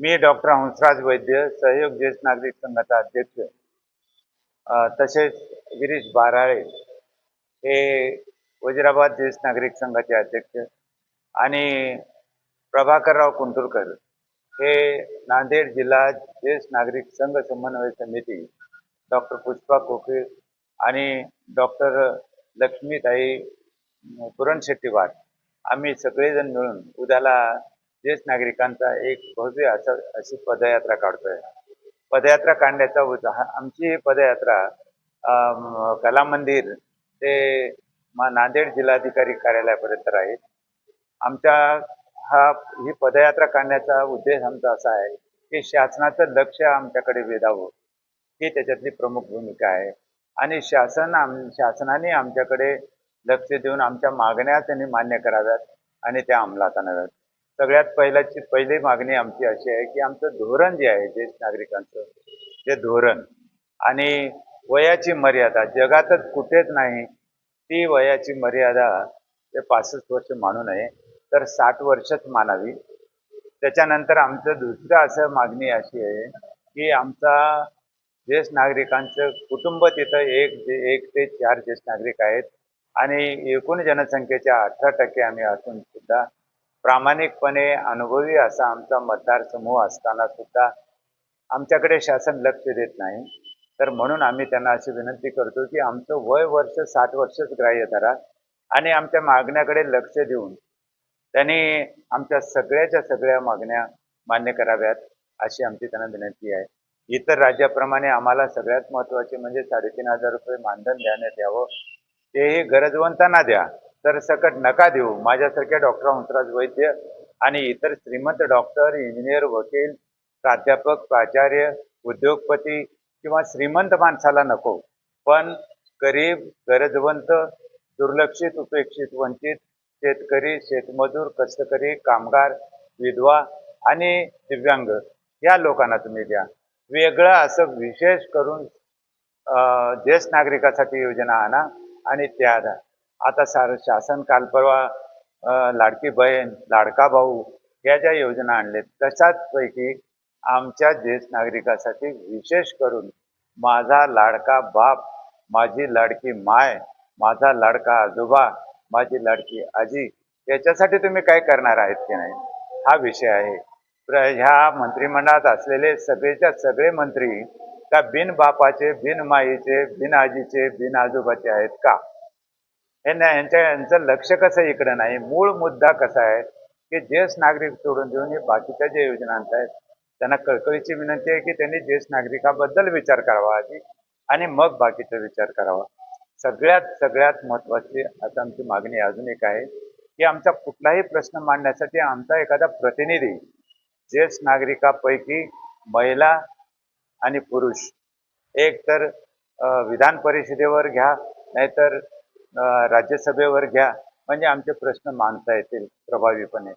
मी doctor Hansraj वैद्य सहयोग ज्येष्ठ नागरिक संघाचा अध्यक्ष. तसेच गिरीश बाराळे हे वजिराबाद ज्येष्ठ नागरिक संघाचे अध्यक्ष आणि प्रभाकरराव कुंटुरकर हे नांदेड जिल्हा ज्येष्ठ नागरिक संघ समन्वय समिती डॉक्टर पुष्पा कोकीळ आणि डॉक्टर लक्ष्मीताई पुरणशेट्टीवार. आम्ही सगळेजण मिळून उद्याला ज्येष्ठ नागरिकांचा एक भव्य असं अशी पदयात्रा काढतोय. पदयात्रा काढण्याचा उद्द- हा- आमची पदयात्रा कला मंदिर ते नांदेड जिल्हाधिकारी कार्यालयापर्यंत राहील. आमच्या हा ही पदयात्रा काढण्याचा उद्देश आमचा असा आहे की शासनाचं लक्ष आमच्याकडे वेधावं ही त्याच्यातली प्रमुख भूमिका आहे. आणि शासन आम शासनाने आमच्याकडे लक्ष देऊन आमच्या मागण्या त्यांनी मान्य कराव्यात आणि त्या अंमलात आणाव्यात. सगळ्यात पहिल्याची पहिली मागणी आमची अशी आहे की आमचं धोरण जे आहे ज्येष्ठ नागरिकांचं ते धोरण आणि वयाची मर्यादा जगातच कुठेच नाही ती वयाची मर्यादा ते पासष्ट वर्ष मानू नये तर साठ वर्षच मानावी. त्याच्यानंतर आमचं दुसरं असं मागणी अशी आहे की आमचा ज्येष्ठ नागरिकांचं कुटुंब तिथं एक जे- एक ते चार ज्येष्ठ नागरिक आहेत आणि एकूण जनसंख्येच्या अठरा टक्के आम्ही असून सुद्धा प्रामाणिकपणे अनुभवी असा आमचा मतदारसमूह असताना सुद्धा आमच्याकडे शासन लक्ष देत नाही. तर म्हणून आम्ही त्यांना अशी विनंती करतो की आमचं वय वर्ष साठ वर्षच ग्राह्य धरा आणि आमच्या मागण्याकडे लक्ष देऊन त्यांनी आमच्या सगळ्याच्या सगळ्या मागण्या मान्य कराव्यात अशी आमची त्यांना विनंती आहे. इतर राज्याप्रमाणे आम्हाला सगळ्यात महत्त्वाचे म्हणजे साडेतीन हजार रुपये मानधन देण्यात यावं तेही गरजवंतांना द्या. तर सकट नका देऊ. माझ्यासारख्या डॉक्टर हंसराज वैद्य आणि इतर श्रीमंत डॉक्टर इंजिनियर वकील प्राध्यापक प्राचार्य उद्योगपती किंवा श्रीमंत माणसाला नको. पण गरीब गरजवंत दुर्लक्षित उपेक्षित वंचित शेतकरी शेतमजूर कष्टकरी कामगार विधवा आणि दिव्यांग या लोकांना तुम्ही द्या. वेगळं असं विशेष करून ज्येष्ठ नागरिकासाठी योजना आणा आणि त्या द्या. आता सार शासन कालपरवा लाडकी बहीण लाडका भाऊ या ज्या योजना आणलेत तशाच पैकी आमच्या ज्येष्ठ नागरिकासाठी विशेष करून माझा लाडका बाप माझी लाडकी माय माझा लाडका आजोबा माझी लाडकी आजी याच्यासाठी तुम्ही काय करणार आहेत की नाही? हा विषय आहे. प्र- ह्या मंत्रिमंडळात असलेले सगळेच्या सगळे मंत्री का बिन बापाचे बिन माईचे बिन आजीचे बिन आजोबाचे आहेत का? हे ना यांच्या यांचं लक्ष कसं इकडं नाही? मूळ मुद्दा कसा आहे? की ज्येष्ठ नागरिक सोडून देऊन हे बाकीच्या ज्या योजना आहेत त्यांना कळकळीची विनंती आहे की त्यांनी ज्येष्ठ नागरिकाबद्दल विचार करावा आधी आणि मग बाकीचा विचार करावा. सगळ्यात सगळ्यात महत्त्वाची आता आमची मागणी अजून एक आहे की आमचा कुठलाही प्रश्न मांडण्यासाठी आमचा एखादा प्रतिनिधी ज्येष्ठ नागरिकापैकी महिला आणि पुरुष एक तर विधान परिषदेवर घ्या नाहीतर राज्यसभेवर घ्या. म्हणजे आमचे प्रश्न मांडता येतील प्रभावीपणे.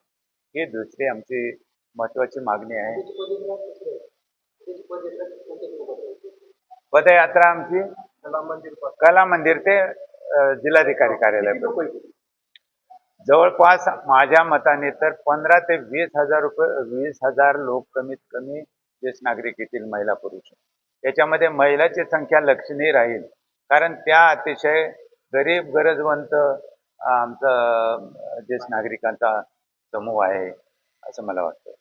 ही दुसरी आमची महत्वाची मागणी आहे. पदयात्रा आमची कला मंदिर ते जिल्हाधिकारी कार्यालय जवळपास माझ्या मताने तर पंधरा ते वीस हजार रुपये वीस हजार लोक कमीत कमी ज्येष्ठ नागरिक येतील महिला पुरुष. याच्यामध्ये महिलाची संख्या लक्षणीय राहील. कारण त्या अतिशय गरीब गरजवंत आमचा ज्येष्ठ नागरिकांचा समूह आहे असं मला वाटतं.